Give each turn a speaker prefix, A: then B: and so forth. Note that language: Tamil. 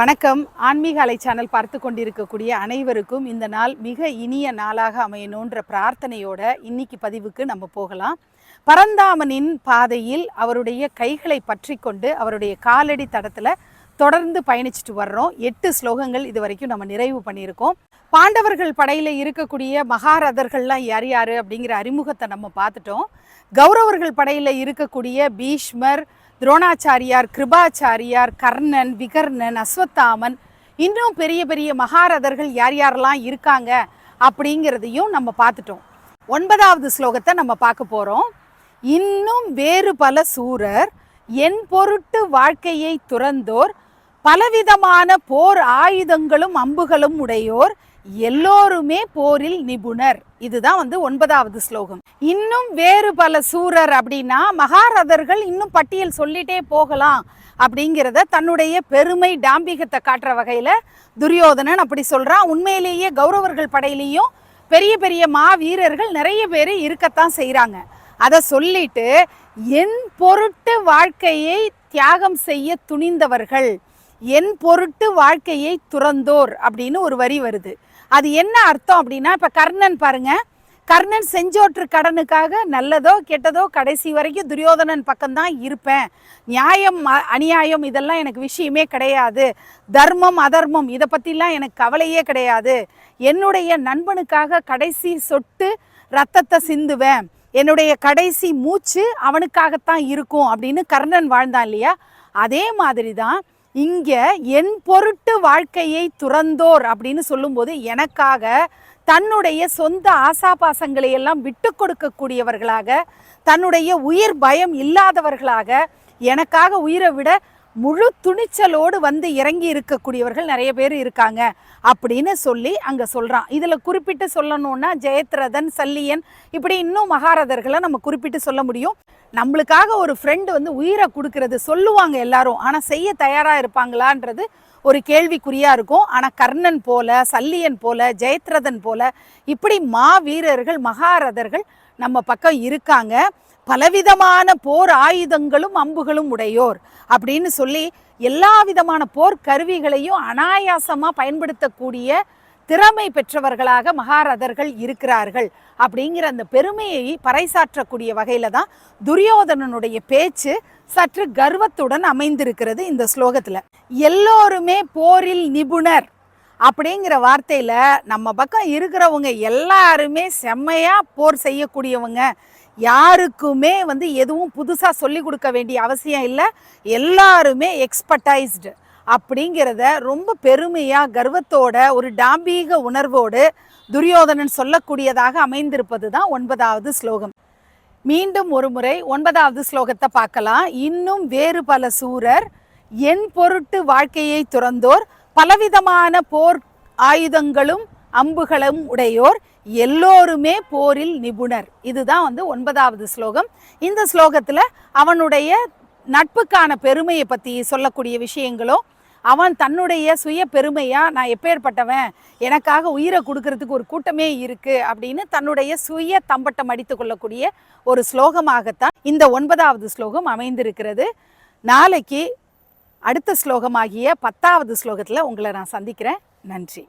A: வணக்கம். ஆன்மீக அலை சேனல் பார்த்து கொண்டிருக்கக்கூடிய அனைவருக்கும் இந்த நாள் மிக இனிய நாளாக அமையணுன்ற பிரார்த்தனையோட இன்னைக்கு பதிவுக்கு நம்ம போகலாம். பரந்தாமனின் பாதையில் அவருடைய கைகளை பற்றி கொண்டு அவருடைய காலடி தடத்தில் தொடர்ந்து பயணிச்சுட்டு வர்றோம். எட்டு ஸ்லோகங்கள் இது வரைக்கும் நம்ம நிறைவு பண்ணியிருக்கோம். பாண்டவர்கள் படையில் இருக்கக்கூடிய மகாரதர்கள்லாம் யார் யார் அப்படிங்கிற அறிமுகத்தை நம்ம பார்த்துட்டோம். கௌரவர்கள் படையில் இருக்கக்கூடிய பீஷ்மர் துரோணாச்சாரியார் கிருபாச்சாரியார் கர்ணன் விகர்ணன் அஸ்வத்தாமன் இன்னும் பெரிய பெரிய மகாரதர்கள் யார் யாரெல்லாம் இருக்காங்க அப்படிங்கிறதையும் நம்ம பார்த்துட்டோம். ஒன்பதாவது ஸ்லோகத்தை நம்ம பார்க்க போகிறோம் இன்னும் வேறு பல சூரர் என் பொருட்டு வாழ்க்கையை துறந்தோர் பலவிதமான போர் ஆயுதங்களும் அம்புகளும் உடையோர் எல்லோருமே போரில் நிபுணர். இதுதான் வந்து ஒன்பதாவது ஸ்லோகம். இன்னும் வேறு பல சூரர் அப்படின்னா மகாரதர்கள் இன்னும் பட்டியல் சொல்லிட்டே போகலாம் அப்படிங்கிறத தன்னுடைய பெருமை டாம்பிகத்தை காட்டுற வகையில துரியோதனன் அப்படி சொல்றான். உண்மையிலேயே கௌரவர்கள் படையிலையும் பெரிய பெரிய மாவீரர்கள் நிறைய பேர் இருக்கத்தான் செய்கிறாங்க அதை சொல்லிட்டு என் பொருட்டு வாழ்க்கையை தியாகம் செய்ய துணிந்தவர்கள் என் பொருட்டு வாழ்க்கையை துறந்தோர் அப்படின்னு ஒரு வரி வருது. அது என்ன அர்த்தம் அப்படின்னா இப்போ கர்ணன் பாருங்க. கர்ணன் செஞ்சோற்று கடனுக்காக நல்லதோ கெட்டதோ கடைசி வரைக்கும் துரியோதனன் பக்கம்தான் இருப்பேன். நியாயம் அநியாயம் இதெல்லாம் எனக்கு விஷயமே கிடையாது. தர்மம் அதர்மம் இதை பற்றிலாம் எனக்கு கவலையே கிடையாது. என்னுடைய நண்பனுக்காக கடைசி சொட்டு ரத்தத்தை சிந்துவேன். என்னுடைய கடைசி மூச்சு அவனுக்காகத்தான் இருக்கும் அப்படின்னு கர்ணன் வாழ்ந்தான் இல்லையா? அதே மாதிரி தான் இங்கே என் பொருட்டு வாழ்க்கையை துறந்தோர் அப்படின்னு சொல்லும்போது எனக்காக தன்னுடைய சொந்த ஆசாபாசங்களை எல்லாம் விட்டு கொடுக்கக்கூடியவர்களாக தன்னுடைய உயிர் பயம் இல்லாதவர்களாக எனக்காக உயிரை விட முழு துணிச்சலோடு வந்து இறங்கி இருக்கக்கூடியவர்கள் நிறைய பேர் இருக்காங்க அப்படின்னு சொல்லி அங்கே சொல்கிறான் இதில் குறிப்பிட்டு சொல்லணும்னா ஜெயத்ரதன் சல்லியன் இப்படி இன்னும் மகாரதர்களை நம்ம குறிப்பிட்டு சொல்ல முடியும். நம்மளுக்காக ஒரு ஃப்ரெண்டு வந்து உயிரை கொடுக்கறது சொல்லுவாங்க எல்லாரும். ஆனால் செய்ய தயாராக இருப்பாங்களான்றது ஒரு கேள்விக்குறியாக இருக்கும். ஆனால் கர்ணன் போல சல்லியன் போல ஜெயத்ரதன் போல இப்படி மாவீரர்கள் மகாரதர்கள் நம்ம பக்கம் இருக்காங்க. பலவிதமான போர் ஆயுதங்களும் அம்புகளும் உடையோர் அப்படின்னு சொல்லி எல்லா விதமான போர் கருவிகளையும் அனாயாசமாக பயன்படுத்தக்கூடிய திறமை பெற்றவர்களாக மகாரதர்கள் இருக்கிறார்கள் அப்படிங்கிற அந்த பெருமையை பறைசாற்றக்கூடிய வகையில் தான் துரியோதனனுடைய பேச்சு சற்று கர்வத்துடன் அமைந்திருக்கிறது இந்த ஸ்லோகத்தில். எல்லோருமே போரில் நிபுணர் அப்படிங்கிற வார்த்தையில் நம்ம பக்கம் இருக்கிறவங்க எல்லாருமே செம்மையாக போர் செய்யக்கூடியவங்க. யாருக்குமே வந்து எதுவும் புதுசாக சொல்லி கொடுக்க வேண்டிய அவசியம் இல்லை. எல்லாருமே எக்ஸ்பர்டைஸ்டு அப்படிங்கிறத ரொம்ப பெருமையாக கர்வத்தோட ஒரு டாம்பீக உணர்வோடு துரியோதனன் சொல்லக்கூடியதாக அமைந்திருப்பது தான் ஒன்பதாவது ஸ்லோகம். மீண்டும் ஒரு முறை ஒன்பதாவது ஸ்லோகத்தை பார்க்கலாம். இன்னும் வேறு பல சூரர் என் பொருட்டு வாழ்க்கையை துறந்தோர் பலவிதமான போர் ஆயுதங்களும் அம்புகளும் உடையோர் எல்லோருமே போரில் நிபுணர். இதுதான் வந்து ஒன்பதாவது ஸ்லோகம். இந்த ஸ்லோகத்தில் அவனுடைய நட்புக்கான பெருமையை பற்றி சொல்லக்கூடிய விஷயங்களும் அவன் தன்னுடைய சுய பெருமையாக நான் எப்பேற்பட்டவன் எனக்காக உயிரை கொடுக்கறதுக்கு ஒரு கூட்டமே இருக்குது அப்படின்னு தன்னுடைய சுய தம்பட்டம் அடித்து கொள்ளக்கூடிய ஒரு ஸ்லோகமாகத்தான் இந்த ஒன்பதாவது ஸ்லோகம் அமைந்திருக்கிறது. நாளைக்கு அடுத்த ஸ்லோகமாகிய பத்தாவது ஸ்லோகத்தில் உங்களை நான் சந்திக்கிறேன். நன்றி.